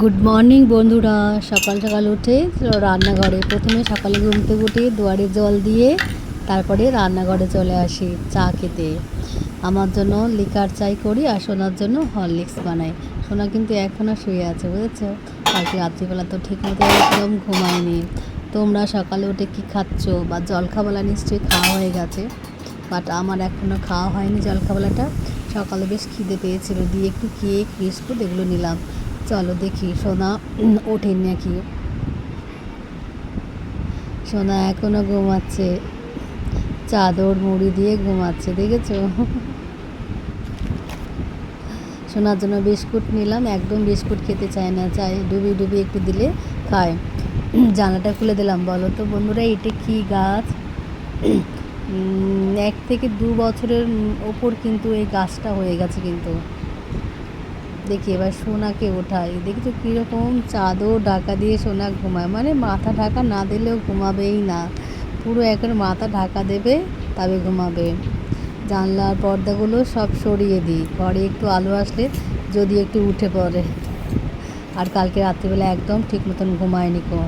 Good morning বন্ধুরা। সকাল সকাল উঠে রান্নাঘরে প্রথমে সকালে ঘুম থেকে উঠে দুয়ারে জল দিয়ে তারপরে রান্নাঘরে চলে আসি চা খেতে। আমার জন্য লিকার চাই করি আর সোনার জন্য হরলিক্স বানাই। সোনা কিন্তু এখনও শুয়ে আছে, বুঝেছ? কালকে রাত্রিবেলা তো ঠিক মতো একদম ঘুমায়নি। তোমরা সকালে উঠে কি খাচ্ছ? বা জলখাবেলা নিশ্চয়ই খাওয়া হয়ে গেছে। বাট আমার এখনও খাওয়া হয়নি জলখাবেলাটা। সকালে বেশ খিদে পেয়েছিল। দিয়ে একটু কেক, বিস্কুট এগুলো নিলাম। চলো দেখি, সোনা ওঠেনি নাকি? সোনা এখনও ঘুমাচ্ছে। চাদর মুড়ি দিয়ে ঘুমাচ্ছে, দেখেছ? সোনার জন্য বিস্কুট নিলাম, একদম বিস্কুট খেতে চায় না, চায় ডুবি ডুবি একটু দিলে খায়। জানাটা খুলে দিলাম, বলো তো বন্ধুরা, এটা কি গাছ? এক থেকে দু বছরের ওপর কিন্তু এই গাছটা হয়ে গেছে কিন্তু। দেখি এবার সোনাকে ওঠাই। দেখছ কীরকম চাদর, ঢাকা দিয়ে সোনা ঘুমায়। মানে মাথা ঢাকা না দিলেও ঘুমাবেই না। পুরো এখন মাথা ঢাকা দেবে, তবে ঘুমাবে। জানলার পর্দাগুলো সব সরিয়ে দিই। ঘরে একটু আলো আসলে যদি একটু উঠে পড়ে। আর কালকে রাত্রিবেলা একদম ঠিক মতন ঘুমায়নি কো।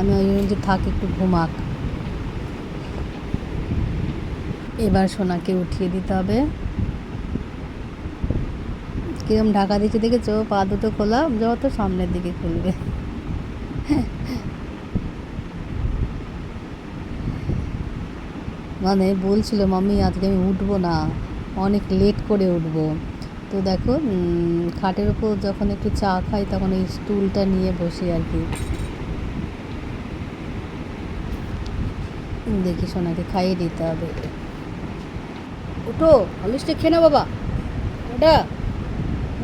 আমি ওই জন্য যে থাক একটু ঘুমাক। এবার সোনাকে উঠিয়ে দিতে হবে। কিরম ঢাকা দিচ্ছে দেখেছ? পা দুটো খোলা যত সামনের দিকে খুলবে। মানে বলছিল, মাম্মি, আজকে আমি উঠবো না। অনেক লেট করে উঠবো। তো দেখো খাটের উপর যখন একটু চা খাই, তখন এই স্টুলটা নিয়ে বসি আর কি। দেখি সোনাকে খাইয়ে দিতে হবে। উঠো হলিস্টে খেয়ে নাও বাবা। ওটা।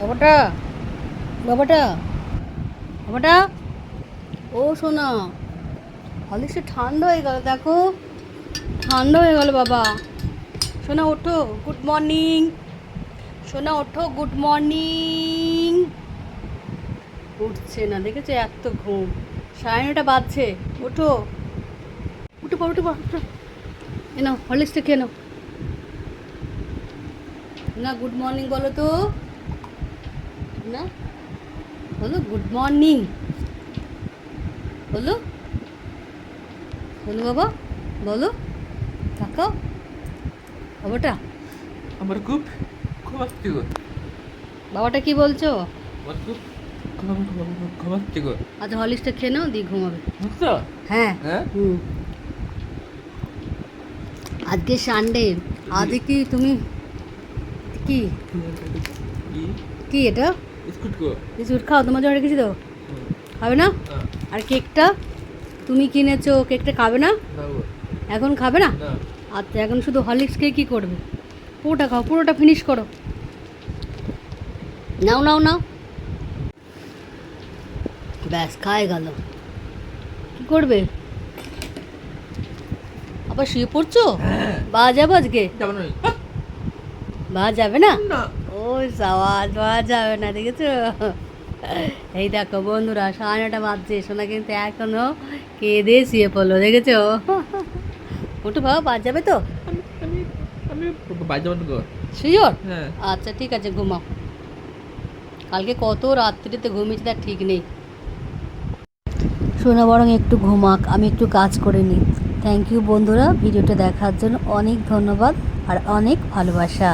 বাবাটা বাবাটা বাবাটা। ও সোনা হলিস্টে ঠান্ডা হয়ে গেল, দেখো। ঠান্ডা হয়ে গেল, বাবা। সোনা, ওঠো। গুড মর্নিং সোনা, ওঠো। গুড মর্নিং উঠছে না, দেখেছ? এত ঘুম। সাড়ে নটা বাজছে। ওঠো। উঠে পড়ো উঠে পড়ো উঠো। এ নাও, হরলিক্সটা খেয়ে নাও। না গুড মর্নিং বলো তো। বলো গুড মর্নিং। বলো বলো বাবা বলো। তাকাও বাবাটা? আমার খুব ঘুমাচ্ছে গো বাবাটা কি বলছো? ঘুমাচ্ছে গো আচ্ছা হলিক্সটা খেয়ে নাও দিয়ে ঘুমাবে। বুঝছ হ্যাঁ। হ্যাঁ? হুম। আজকে সানডে আজকে কি তুমি? কি? কি এটা? বিস্কুট খাও তোমার জন্য রেখেছি তো। খাবে না? হ্যাঁ, আর কেকটা? তুমি কিনেছো কেকটা খাবে না? এখন খাবে না? আচ্ছা এখন শুধু হরলিক্স খেয়ে কী করবে। পুরোটা খাও পুরোটা ফিনিশ করো। নাও নাও নাও। ব্যাস খায় গেল। কী করবে? আবার শুয়ে পড়ছো? বা যাব আজকে। বা যাবে না। না ও সাওয়াজ বা যাবে না দেখেছ? এই দেখো বন্ধুরা সাড়ে নটা বাজছে সোনা কিন্তু এখনও কেঁদে শুয়ে পড়ল দেখেছ? ওটু বাবা বাদ যাবে তো? শিওর হ্যাঁ। আচ্ছা ঠিক আছে ঘুমাও। কালকে কত রাত্রিতে ঘুমিয়েছি তার ঠিক নেই। শোনা বরং একটু ঘুমাক আমি একটু কাজ করে নিই। থ্যাংক ইউ বন্ধুরা ভিডিওটা দেখার জন্য অনেক ধন্যবাদ আর অনেক ভালোবাসা।